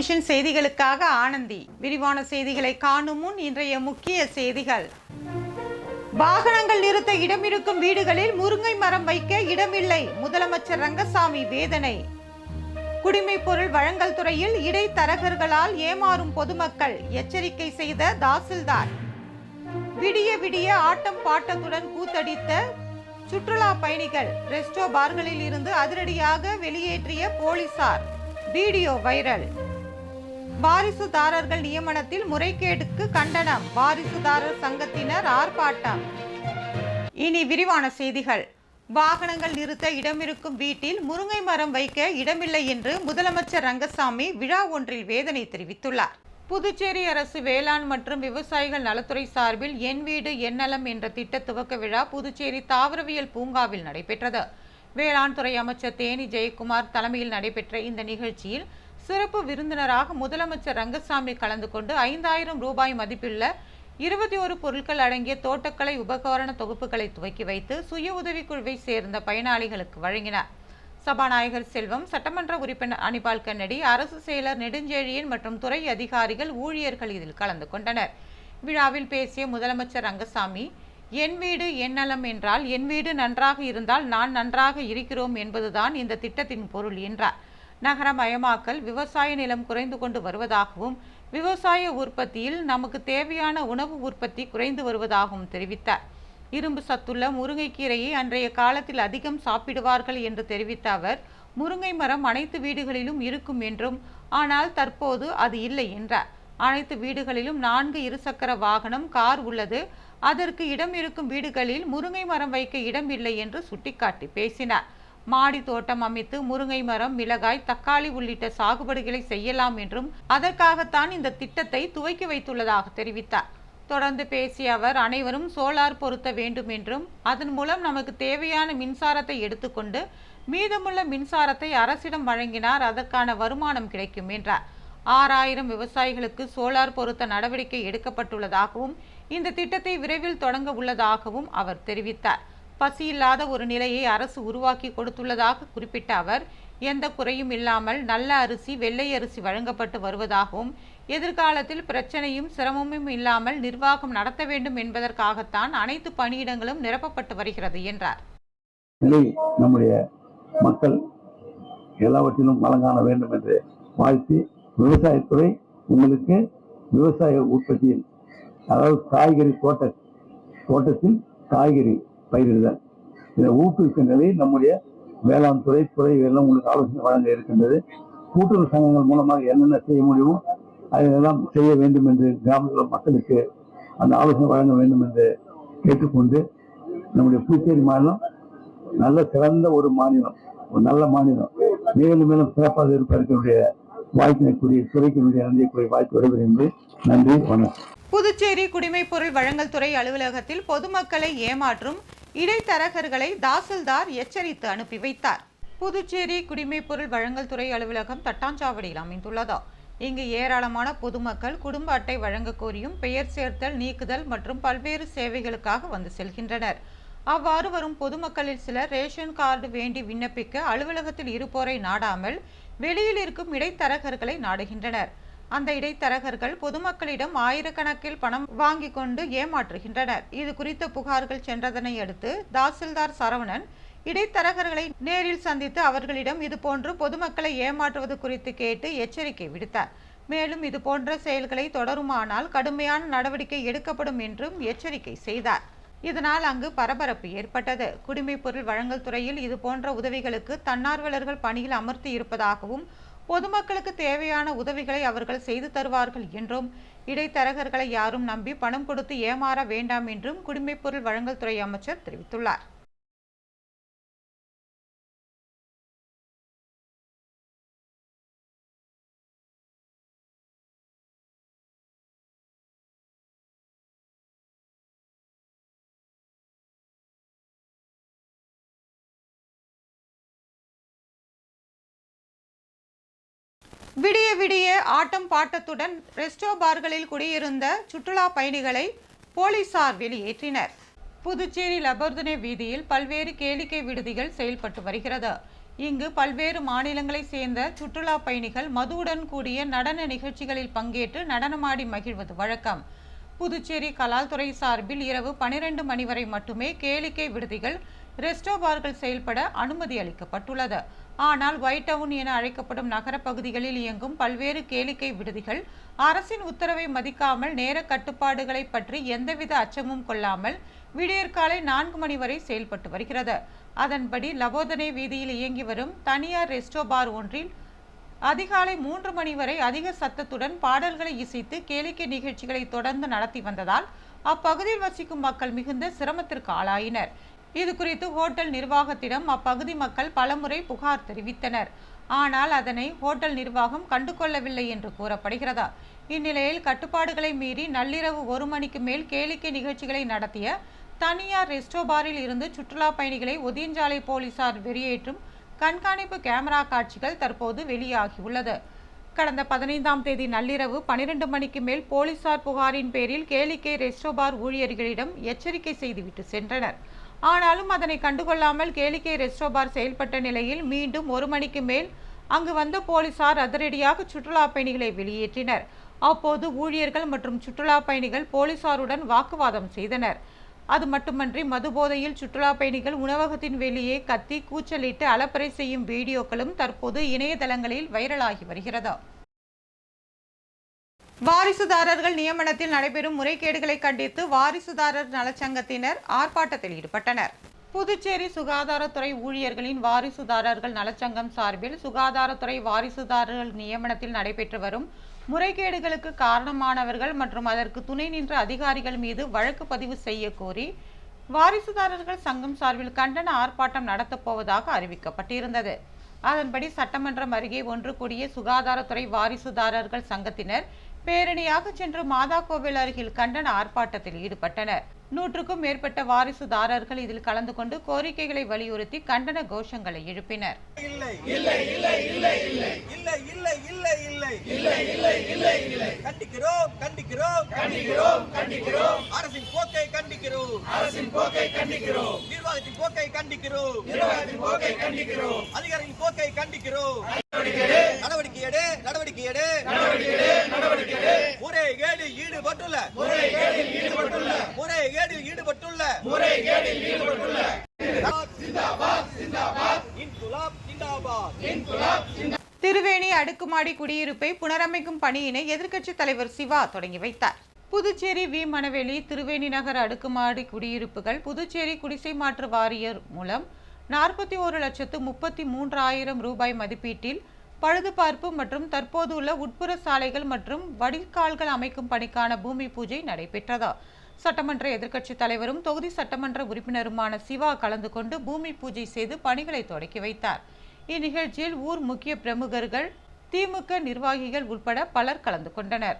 Vision செய்திகளுக்காக ஆனந்தி. விரிவான செய்திகளை காணும் முன் இன்றைய முக்கிய செய்திகள். வாகனங்கள் நிறுத்த இடம் இருக்கும் வீடுகளில் முருங்கை மரம் வைக்க இடமில்லை. முதலமைச்சர் ரங்கசாமி வேதனை. குடிமை பொருள் வழங்கல் துறையில் இடைத்தரகர்களால் ஏமாறும் பொதுமக்கள். எச்சரிக்கை செய்த தாசில்தார். விடிய விடிய ஆட்டம் பாட்டத்துடன் கூத்தடித்த சுற்றுலா பயணிகள். ரெஸ்டோ பார்களில் இருந்து அதிரடியாக வெளியேற்றிய போலீசார். Video viral. வாரிசுதாரர்கள் நியமனத்தில் முறைகேடுக்கு கண்டனம். வாரிசுதாரர் சங்கத்தினர் ஆர்ப்பாட்டம். இனி விரிவான செய்திகள். வாகனங்கள் நிறுத்த இடமிருக்கும் வீட்டில் முருங்கை மரம் வைக்க இடமில்லை என்று முதலமைச்சர் ரங்கசாமி விழா ஒன்றில் வேதனை தெரிவித்துள்ளார். புதுச்சேரி அரசு வேளாண் மற்றும் விவசாயிகள் நலத்துறை சார்பில் என் வீடு என் நலம் என்ற திட்ட துவக்க விழா புதுச்சேரி தாவரவியல் பூங்காவில் நடைபெற்றது. வேளாண் துறை அமைச்சர் தேனி ஜெயக்குமார் தலைமையில் நடைபெற்ற இந்த நிகழ்ச்சியில் சிறப்பு விருந்தினராக முதலமைச்சர் ரங்கசாமி கலந்து கொண்டு ஐந்தாயிரம் ரூபாய் மதிப்புள்ள இருபத்தி ஒரு பொருட்கள் அடங்கிய தோட்டக்கலை உபகரண தொகுப்புகளை துவக்கி வைத்து சுய உதவிக்குழுவை சேர்ந்த பயனாளிகளுக்கு வழங்கினார். சபாநாயகர் செல்வம் சட்டமன்ற உறுப்பினர் அனிபால் கன்னடி அரசு செயலர் நெடுஞ்செழியன் மற்றும் துறை அதிகாரிகள் ஊழியர்கள் இதில் கலந்து கொண்டனர். விழாவில் பேசிய முதலமைச்சர் ரங்கசாமி என் வீடு என் நலம் என்றால் என் வீடு நன்றாக இருந்தால் நான் நன்றாக இருக்கிறோம் என்பதுதான் இந்த திட்டத்தின் பொருள் என்றார். நகரமயமாக்கல் விவசாய நிலம் குறைந்து கொண்டு வருவதாகவும் விவசாய உற்பத்தியில் நமக்கு தேவையான உணவு உற்பத்தி குறைந்து வருவதாகவும் தெரிவித்தார். இரும்பு சத்துள்ள முருங்கைக்கீரையை அன்றைய காலத்தில் அதிகம் சாப்பிடுவார்கள் என்று தெரிவித்த அவர் முருங்கை மரம் அனைத்து வீடுகளிலும் இருக்கும் என்றும் ஆனால் தற்போது அது இல்லை என்றார். அனைத்து வீடுகளிலும் நான்கு இருசக்கர வாகனம் கார் உள்ளது. அதற்கு இடம் இருக்கும் வீடுகளில் முருங்கை மரம் வைக்க இடம் இல்லை என்று சுட்டிக்காட்டி பேசினார். மாடி தோட்டம் அமைத்து முருங்கை மரம் மிளகாய் தக்காளி உள்ளிட்ட சாகுபடிகளை செய்யலாம் என்றும் அதற்காகத்தான் இந்த திட்டத்தை துவக்கி வைத்துள்ளதாக தெரிவித்தார். தொடர்ந்து பேசிய அவர் அனைவரும் சோலார் பொருத்த வேண்டும் என்றும் அதன் மூலம் நமக்கு தேவையான மின்சாரத்தை எடுத்துக்கொண்டு மீதமுள்ள மின்சாரத்தை அரசிடம் வழங்கினார் அதற்கான வருமானம் கிடைக்கும் என்றார். ஆறாயிரம் விவசாயிகளுக்கு சோலார் பொருத்த நடவடிக்கை எடுக்கப்பட்டுள்ளதாகவும் இந்த திட்டத்தை விரைவில் தொடங்க உள்ளதாகவும் அவர் தெரிவித்தார். பசியில்லாத ஒரு நிலையை அரசு உருவாக்கி கொடுத்துள்ளதாக குறிப்பிட்ட அவர் எந்த குறையும் இல்லாமல் நல்ல அரிசி வெள்ளை அரிசி வழங்கப்பட்டு வருவதாகவும் எதிர்காலத்தில் பிரச்சனையும் சிரமமும் இல்லாமல் நிர்வாகம் நடத்த வேண்டும் என்பதற்காகத்தான் அனைத்து பணியிடங்களும் நிரப்பப்பட்டு வருகிறது என்றார். நம்முடைய மக்கள் எல்லாவற்றிலும் வளம் வேண்டும் என்று வாழ்த்தி விவசாயத்துறை உங்களுக்கு விவசாய உற்பத்தியில் அதாவது காய்கறி தோட்ட தோட்டத்தில் காய்கறி பயிரிடுதல் இதை ஊக்குவிக்கும் நம்முடைய வேளாண் துறை துறை எல்லாம் உங்களுக்கு ஆலோசனை வழங்க இருக்கின்றது. கூட்டுறவு சங்கங்கள் மூலமாக என்னென்ன செய்ய முடியுமோ அதெல்லாம் செய்ய வேண்டும் என்று கிராமத்தில் மக்களுக்கு அந்த ஆலோசனை வழங்க வேண்டும் என்று கேட்டுக்கொண்டு நம்முடைய புதுச்சேரி மாநிலம் நல்ல சிறந்த ஒரு மாநிலம் ஒரு நல்ல மாநிலம். மேலும் மேலும் சிறப்பாக இருப்பதற்கு வாய்ப்பினைக்குரிய துறைக்கினுடைய நன்றியை கூறிய வாய்ப்பு வருகிறேன் நன்றி வணக்கம். புதுச்சேரி குடிமைப்பொருள் வழங்கல் துறை அலுவலகத்தில் பொதுமக்களை ஏமாற்றும் இடைத்தரகர்களை தாசில்தார் எச்சரித்து அனுப்பி வைத்தார். புதுச்சேரி குடிமைப் பொருள் வழங்கல் துறை அலுவலகம் தட்டாஞ்சாவடியில் அமைந்துள்ளதா. இங்கு ஏராளமான பொதுமக்கள் குடும்ப அட்டை வழங்க கோரியும் பெயர் சேர்த்தல் நீக்குதல் மற்றும் பல்வேறு சேவைகளுக்காக வந்து செல்கின்றனர். அவ்வாறு வரும் பொதுமக்களில் சிலர் ரேஷன் கார்டு வேண்டி விண்ணப்பிக்க அலுவலகத்தில் இருப்போரை நாடாமல் வெளியில் இருக்கும் இடைத்தரகர்களை நாடுகின்றனர். அந்த இடைத்தரகர்கள் பொதுமக்களிடம் ஆயிரக்கணக்கில் பணம் வாங்கி கொண்டு ஏமாற்றுகின்றனர். இது குறித்த புகார்கள் சென்றதனை அடுத்து தாசில்தார் சரவணன் இடைத்தரகர்களை நேரில் சந்தித்து அவர்களிடம் இதுபோன்று பொதுமக்களை ஏமாற்றுவது குறித்து கேட்டு எச்சரிக்கை விடுத்தார். மேலும் இது போன்ற செயல்களை தொடருமானால் கடுமையான நடவடிக்கை எடுக்கப்படும் என்றும் எச்சரிக்கை செய்தார். இதனால் அங்கு பரபரப்பு ஏற்பட்டது. குடிமைப் பொருள் வழங்கல் துறையில் இது போன்ற உதவிகளுக்கு தன்னார்வலர்கள் பணியில் அமர்த்தி இருப்பதாகவும் பொதுமக்களுக்கு தேவையான உதவிகளை அவர்கள் செய்து தருவார்கள் என்றும் இடைத்தரகர்களை யாரும் நம்பி பணம் கொடுத்து ஏமாற வேண்டாம் என்றும் குடிமைப்பொருள் வழங்கல் துறை அமைச்சர் தெரிவித்துள்ளார். விடிய விடிய ஆட்டம் பாட்டத்துடன் ரெஸ்டோ பார்களில் குடியிருந்த சுற்றுலா பயணிகளை போலீசார் வெளியேற்றினர். புதுச்சேரி லபர்துனே வீதியில் பல்வேறு கேளிக்கை விடுதிகள் செயல்பட்டு வருகிறது. இங்கு பல்வேறு மாநிலங்களைச் சேர்ந்த சுற்றுலா பயணிகள் மதுவுடன் கூடிய நடன நிகழ்ச்சிகளில் பங்கேற்று நடனமாடி மகிழ்வது வழக்கம். புதுச்சேரி கலால்துறை சார்பில் இரவு பனிரெண்டு மணி வரை மட்டுமே கேளிக்கை விடுதிகள் ரெஸ்டோ பார்கள் செயல்பட அனுமதி அளிக்கப்பட்டுள்ளது. ஆனால் ஒயிட் டவுன் என அழைக்கப்படும் நகர பகுதிகளில் இயங்கும் பல்வேறு கேளிக்கை விடுதிகள் அரசின் உத்தரவை மதிக்காமல் நேர கட்டுப்பாடுகளை பற்றி எந்தவித அச்சமும் கொள்ளாமல் விடியற்காலை நான்கு மணி வரை செயல்பட்டு வருகிறது. அதன்படி லபோதனை வீதியில் இயங்கி வரும் தனியார் ரெஸ்டோ பார் ஒன்றில் அதிகாலை மூன்று மணி வரை அதிக சத்தத்துடன் பாடல்களை இசைத்து கேளிக்கை நிகழ்ச்சிகளை தொடர்ந்து நடத்தி வந்ததால் அப்பகுதியில் வசிக்கும் மக்கள் மிகுந்த சிரமத்திற்கு ஆளாயினர். இது குறித்து ஹோட்டல் நிர்வாகத்திடம் அப்பகுதி மக்கள் பலமுறை புகார் தெரிவித்தனர். ஆனால் அதனை ஹோட்டல் நிர்வாகம் கண்டுகொள்ளவில்லை என்று கூறப்படுகிறதா? இந்நிலையில் கட்டுப்பாடுகளை மீறி நள்ளிரவு ஒரு மணிக்கு மேல் கேளிக்கை நிகழ்ச்சிகளை நடத்திய தனியார் ரெஸ்டோபாரில் இருந்து சுற்றுலா பயணிகளை ஒதியஞ்சாலை போலீசார் வெளியேற்றும் கண்காணிப்பு கேமரா காட்சிகள் தற்போது வெளியாகியுள்ளது. கடந்த பதினைந்தாம் தேதி நள்ளிரவு பனிரெண்டு மணிக்கு மேல் போலீசார் புகாரின் பேரில் கேளிக்கை ரெஸ்டோபார் ஊழியர்களிடம் எச்சரிக்கை செய்துவிட்டு சென்றனர். ஆனாலும் அதனை கண்டுகொள்ளாமல் கேளிக்கை ரெஸ்டோ பார் செயல்பட்ட நிலையில் மீண்டும் ஒரு மணிக்கு மேல் அங்கு வந்த போலீசார் அதிரடியாக சுற்றுலா பயணிகளை வெளியேற்றினர். அப்போது ஊழியர்கள் மற்றும் சுற்றுலா பயணிகள் போலீசாருடன் வாக்குவாதம் செய்தனர். அது மட்டுமன்றி மதுபோதையில் சுற்றுலா பயணிகள் உணவகத்தின் வெளியே கத்தி கூச்சலிட்டு அலப்பறை செய்யும் வீடியோக்களும் தற்போது இணையதளங்களில் வைரலாகி வருகிறது. வாரிசுதாரர்கள் நியமனத்தில் நடைபெறும் முறைகேடுகளை கண்டித்து வாரிசுதாரர் நலச்சங்கத்தினர் ஆர்ப்பாட்டத்தில் ஈடுபட்டனர். புதுச்சேரி சுகாதாரத்துறை ஊழியர்களின் வாரிசுதாரர்கள் நலச்சங்கம் சார்பில் சுகாதாரத்துறை வாரிசுதாரர்கள் நியமனத்தில் நடைபெற்று வரும் முறைகேடுகளுக்கு காரணமானவர்கள் மற்றும் அதற்கு துணை நின்ற அதிகாரிகள் மீது வழக்கு பதிவு செய்ய கோரி வாரிசுதாரர்கள் சங்கம் சார்பில் கண்டன ஆர்ப்பாட்டம் நடத்தப் போவதாக அறிவிக்கப்பட்டிருந்தது. அதன்படி சட்டமன்றம் அருகே ஒன்று கூடிய சுகாதாரத்துறை வாரிசுதாரர்கள் சங்கத்தினர் பேரணியாக சென்று மாதா கோவில் அருகில் கண்டன ஆர்ப்பாட்டத்தில் ஈடுபட்டனர். நூற்றுக்கும் மேற்பட்ட வாரிசுதாரர்கள் இதில் கலந்து கொண்டு கோரிக்கைகளை வலியுறுத்தி கண்டன கோஷங்களை எழுப்பினர். கண்டிக்கிறோம் கண்டிக்கிறோம் அரசின் போக்கை கண்டிக்கிறோம். அரசின் போக்கை கண்டிக்கிறோம் நிர்வாகத்தின் போக்கை கண்டிக்கிறோம் கண்டிக்கிறோம் அதிகாரிகளின் போக்கை கண்டிக்கிறோம் நடவடிக்கை எடு நடவடிக்கை எடு திருவேணி அடுக்குமாடி குடியிருப்பை புனரமைக்கும் பணியினை எதிர்க்கட்சித் தலைவர் சிவா தொடங்கி வைத்தார். புதுச்சேரி வி. மணவெளி திருவேணி நகர் அடுக்குமாடி குடியிருப்புகள் புதுச்சேரி குடிசை மாற்று வாரியர் மூலம் நாற்பத்தி ஒரு லட்சத்து முப்பத்தி மூன்றாயிரம் ரூபாய் மதிப்பீட்டில் பழுதுபார்ப்பு மற்றும் தற்போது உள்ள உட்புற சாலைகள் மற்றும் வடிகால்கள் அமைக்கும் பணிக்கான பூமி பூஜை நடைபெற்றதா. சட்டமன்ற எதிர்க்கட்சித் தலைவரும் தொகுதி சட்டமன்ற உறுப்பினருமான சிவா கலந்து கொண்டு பூமி பூஜை செய்து பணிகளை தொடக்கி வைத்தார். இந்நிகழ்ச்சியில் ஊர் முக்கிய பிரமுகர்கள் திமுக நிர்வாகிகள் உட்பட பலர் கலந்து கொண்டனர்.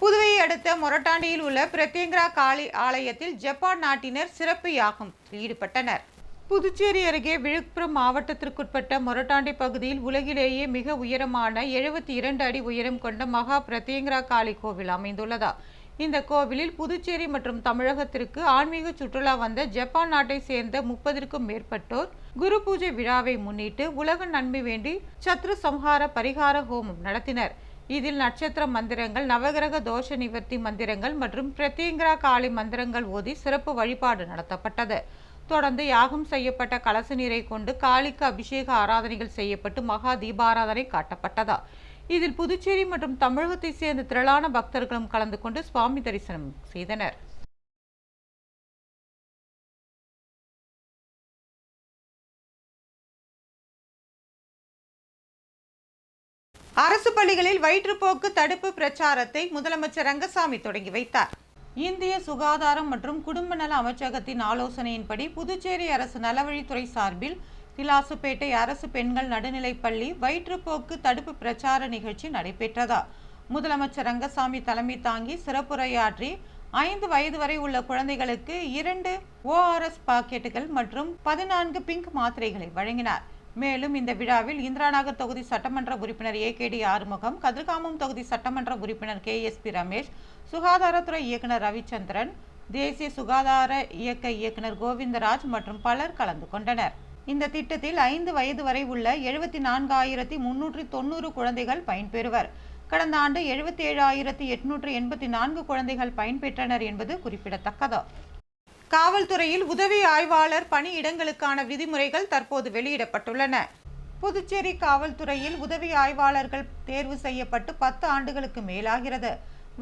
புதுவையை அடுத்த மொரட்டாண்டியில் உள்ள பிரத்யங்கரா காளி ஆலயத்தில் ஜப்பான் நாட்டினர் சிறப்பு யாகம் ஈடுபட்டனர். புதுச்சேரி அருகே விழுப்புரம் மாவட்டத்திற்குட்பட்ட மொரட்டாண்டி பகுதியில் உலகிலேயே மிக உயரமான எழுபத்தி இரண்டு அடி உயரம் கொண்ட மகா பிரத்யங்கரா காளி கோவில் அமைந்துள்ளதா. இந்த கோவிலில் புதுச்சேரி மற்றும் தமிழகத்திற்கு ஆன்மீக சுற்றுலா வந்த ஜப்பான் நாட்டை சேர்ந்த முப்பதிற்கும் மேற்பட்டோர் குரு பூஜை விழாவை முன்னிட்டு உலக நன்மை வேண்டி சத்ரு சம்ஹார பரிகார ஹோமம் நடத்தினர். இதில் நட்சத்திர மந்திரங்கள் நவகிரக தோஷ நிவர்த்தி மந்திரங்கள் மற்றும் பிரத்யங்கிரா காளி மந்திரங்கள் ஓதி சிறப்பு வழிபாடு நடத்தப்பட்டது. தொடர்ந்து யாகம் செய்யப்பட்ட கலச நீரை கொண்டு காளிக்கு அபிஷேக ஆராதனைகள் செய்யப்பட்டு மகா தீபாராதனை காட்டப்பட்டதா. இதில் புதுச்சேரி மற்றும் தமிழகத்தை சேர்ந்த திரளான பக்தர்களும் கலந்து கொண்டு சுவாமி தரிசனம் செய்தனர். அரசு பள்ளிகளில் வயிற்றுப்போக்கு தடுப்பு பிரச்சாரத்தை முதலமைச்சர் ரங்கசாமி தொடங்கி வைத்தார். இந்திய சுகாதாரம் மற்றும் குடும்ப நல அமைச்சகத்தின் ஆலோசனையின்படி புதுச்சேரி அரசு நலவழித்துறை சார்பில் திலாசுப்பேட்டை அரசு பெண்கள் நடுநிலைப்பள்ளி வயிற்றுப்போக்கு தடுப்பு பிரச்சார நிகழ்ச்சி நடைபெற்றதா. முதலமைச்சர் ரங்கசாமி தலைமை தாங்கி சிறப்புரையாற்றி ஐந்து வயது வரை உள்ள குழந்தைகளுக்கு இரண்டு ஓஆர்எஸ் பாக்கெட்டுகள் மற்றும் பதினான்கு பிங்க் மாத்திரைகளை வழங்கினார். மேலும் இந்த விழாவில் இந்திராநகர் தொகுதி சட்டமன்ற உறுப்பினர் A K D Arumugam Kathirkamam தொகுதி சட்டமன்ற உறுப்பினர் கே எஸ் பி ரமேஷ் சுகாதாரத்துறை இயக்குனர் ரவிச்சந்திரன் தேசிய சுகாதார இயக்க இயக்குனர் கோவிந்தராஜ் மற்றும் பலர் கலந்து கொண்டனர். இந்த திட்டத்தில் ஐந்து வயது வரை உள்ள எழுபத்தி நான்காயிரத்தி முன்னூற்றி தொண்ணூறு குழந்தைகள் பயன்பெறுவர். கடந்த ஆண்டு எழுபத்தி ஏழாயிரத்தி எட்நூற்று எண்பத்தி நான்கு குழந்தைகள் பயன்பெற்றனர் என்பது குறிப்பிடத்தக்கது. காவல்துறையில் உதவி ஆய்வாளர் பணியிடங்களுக்கான விதிமுறைகள் தற்போது வெளியிடப்பட்டுள்ளன. புதுச்சேரி காவல்துறையில் உதவி ஆய்வாளர்கள் தேர்வு செய்யப்பட்டு பத்து ஆண்டுகளுக்கு மேலாகிறது.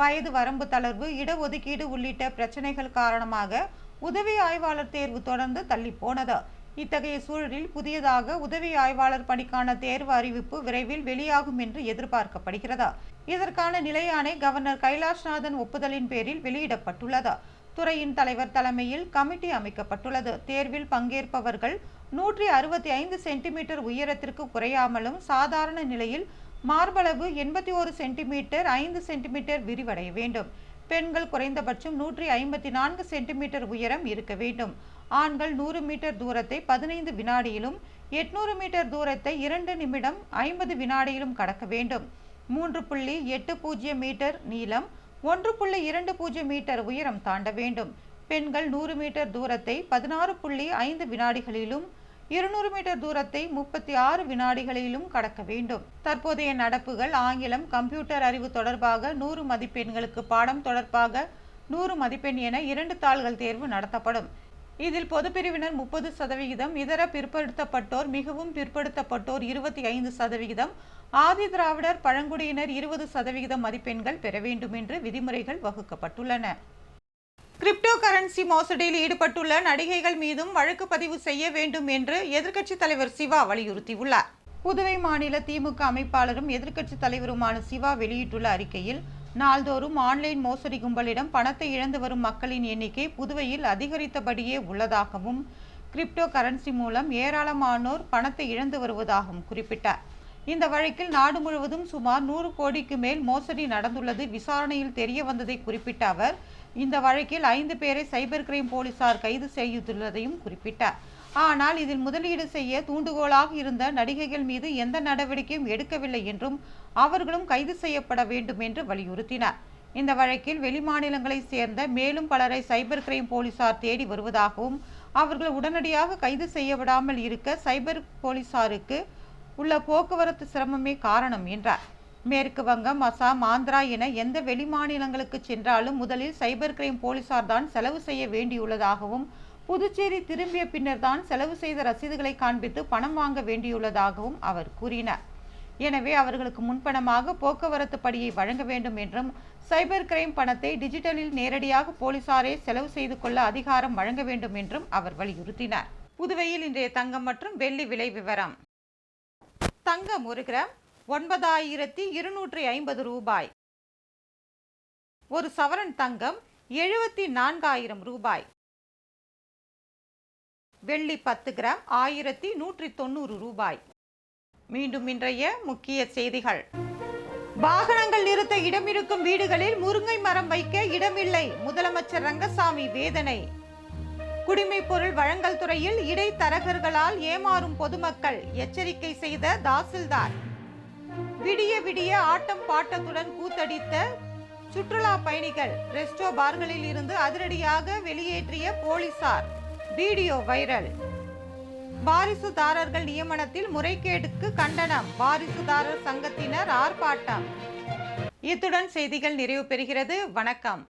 வயது வரம்பு தளர்வு இடஒதுக்கீடு உள்ளிட்ட பிரச்சனைகள் காரணமாக உதவி ஆய்வாளர் தேர்வு தொடர்ந்து தள்ளி போனது இத்தகைய சூழலில் புதியதாக உதவி ஆய்வாளர் பணிக்கான தேர்வு அறிவிப்பு விரைவில் வெளியாகும் என்று எதிர்பார்க்கப்படுகிறது. இதற்கான நிலையாணை கவர்னர் கைலாஷ்நாதன் ஒப்புதலின் பேரில் வெளியிடப்பட்டுள்ளது. துறையின் தலைவர் தலைமையில் கமிட்டி அமைக்கப்பட்டுள்ளது. தேர்வில் பங்கேற்பவர்கள் நூற்றி அறுபத்தி ஐந்து சென்டிமீட்டர் உயரத்திற்கு குறையாமலும் சாதாரண நிலையில் மார்பளவு எண்பத்தி ஒரு சென்டிமீட்டர் ஐந்து சென்டிமீட்டர் விரிவடைய வேண்டும். பெண்கள் குறைந்தபட்சம் நூற்றி ஐம்பத்தி நான்கு சென்டிமீட்டர் உயரம் இருக்க வேண்டும். ஆண்கள் நூறு மீட்டர் தூரத்தை பதினைந்து வினாடியிலும் எட்நூறு மீட்டர் தூரத்தை இரண்டு நிமிடம் ஐம்பது வினாடியிலும் கடக்க வேண்டும். மூன்று புள்ளி எட்டு பூஜ்ஜியம் மீட்டர் நீளம் ஒன்று புள்ளி இரண்டு பூஜ்ஜியம் மீட்டர் உயரம் தாண்ட வேண்டும். பெண்கள் நூறு மீட்டர் தூரத்தை பதினாறு புள்ளி ஐந்து வினாடிகளிலும் இருநூறு மீட்டர் தூரத்தை முப்பத்தி ஆறு வினாடிகளிலும் கடக்க வேண்டும். தற்போதைய நடப்புகள் ஆங்கிலம் கம்ப்யூட்டர் அறிவு தொடர்பாக நூறு மதிப்பெண்களுக்கு பாடம் தொடர்பாக நூறு மதிப்பெண் என இரண்டு தாள்கள் தேர்வு நடத்தப்படும். இதில் பொதுப்பிரிவினர் முப்பது சதவிகிதம் இதர பிற்படுத்தப்பட்டோர் மிகவும் பிற்படுத்தப்பட்டோர் இருபத்தி ஐந்து சதவிகிதம் ஆதி திராவிடர் பழங்குடியினர் இருபது சதவிகிதம் மதிப்பெண்கள் பெற வேண்டும் என்று விதிமுறைகள் வகுக்கப்பட்டுள்ளன. கிரிப்டோ கரன்சி மோசடியில் ஈடுபட்டுள்ள நடிகைகள் மீதும் வழக்கு பதிவு செய்ய வேண்டும் என்று எதிர்க்கட்சித் தலைவர் சிவா வலியுறுத்தியுள்ளார். புதுவை மாநில திமுக அமைப்பாளரும் எதிர்க்கட்சித் தலைவருமான சிவா வெளியிட்டுள்ள அறிக்கையில் நாள்தோறும் ஆன்லைன் மோசடி கும்பலிடம் பணத்தை இழந்து வரும் மக்களின் எண்ணிக்கை புதுவையில் அதிகரித்தபடியே உள்ளதாகவும் கிரிப்டோ கரன்சி மூலம் ஏராளமானோர் பணத்தை இழந்து வருவதாகவும் குறிப்பிட்டார். இந்த வழக்கில் நாடு முழுவதும் சுமார் நூறு கோடிக்கு மேல் மோசடி நடந்துள்ளது விசாரணையில் தெரிய வந்ததை குறிப்பிட்ட அவர் இந்த வழக்கில் ஐந்து பேரை சைபர் கிரைம் போலீசார் கைது செய்துள்ளதையும் குறிப்பிட்டார். ஆனால் இதில் முதலீடு செய்ய தூண்டுகோலாக இருந்த நடிகைகள் மீது எந்த நடவடிக்கையும் எடுக்கவில்லை என்றும் அவர்களும் கைது செய்யப்பட வேண்டும் என்று வலியுறுத்தினார். இந்த வழக்கில் வெளிமாநிலங்களைச் சேர்ந்த மேலும் பலரை சைபர் கிரைம் போலீசார் தேடி வருவதாகவும் அவர்கள் உடனடியாக கைது செய்யப்படாமல் இருக்க சைபர் போலீசாருக்கு உள்ள போக்குவரத்து சிரமமே காரணம் என்றார். மேற்கு வங்கம் அசாம் ஆந்திரா என எந்த வெளிமாநிலங்களுக்கு சென்றாலும் முதலில் சைபர் கிரைம் போலீசார் தான் செலவு செய்ய வேண்டியுள்ளதாகவும் புதுச்சேரி திரும்பிய பின்னர் தான் செலவு செய்த ரசீதுகளை காண்பித்து பணம் வாங்க வேண்டியுள்ளதாகவும் அவர் கூறினார். எனவே அவர்களுக்கு முன்பணமாக போக்குவரத்து படியை வழங்க வேண்டும் என்றும் சைபர் கிரைம் பணத்தை டிஜிட்டலில் நேரடியாக போலீசாரே செலவு செய்து கொள்ள அதிகாரம் வழங்க வேண்டும் என்றும் அவர் வலியுறுத்தினார். புதுவையில் இன்றைய தங்கம் மற்றும் வெள்ளி விலை விவரம். தங்கம் ஒரு கிராம் ஒன்பதாயிரத்தி இருநூற்றி ஐம்பது ரூபாய். ஒரு சவரன் தங்கம் எழுபத்தி நான்காயிரம் ரூபாய். வெள்ளி பத்து கிராம் ஆயிரத்தி நூற்றி தொண்ணூறு ரூபாய். மீண்டும் இன்றைய முக்கிய செய்திகள். வாகனங்கள் நிறுத்த இடமிருக்கும் வீடுகளில் முருங்கை மரம் வைக்க இடமில்லை. முதலமைச்சர் ரங்கசாமி வேதனை. குடிமைப் பொருள் வழங்கல் துறையில் இடைத்தரகர்களால் ஏமாறும் பொதுமக்கள் எச்சரிக்கை செய்த தாசில்தார். விடிய விடிய ஆட்டம் பாட்டத்துடன் கூத்தடித்த சுற்றுலா பயணிகள் ரெஸ்டோ பார்களில் இருந்து அதிரடியாக வெளியேற்றிய போலீசார். Video viral. வாரிசுதாரர்கள் நியமனத்தில் முறைகேடுக்கு கண்டனம். வாரிசுதாரர் சங்கத்தினர் ஆர்ப்பாட்டம். இத்துடன் செய்திகள் நிறைவு பெறுகிறது. வணக்கம்.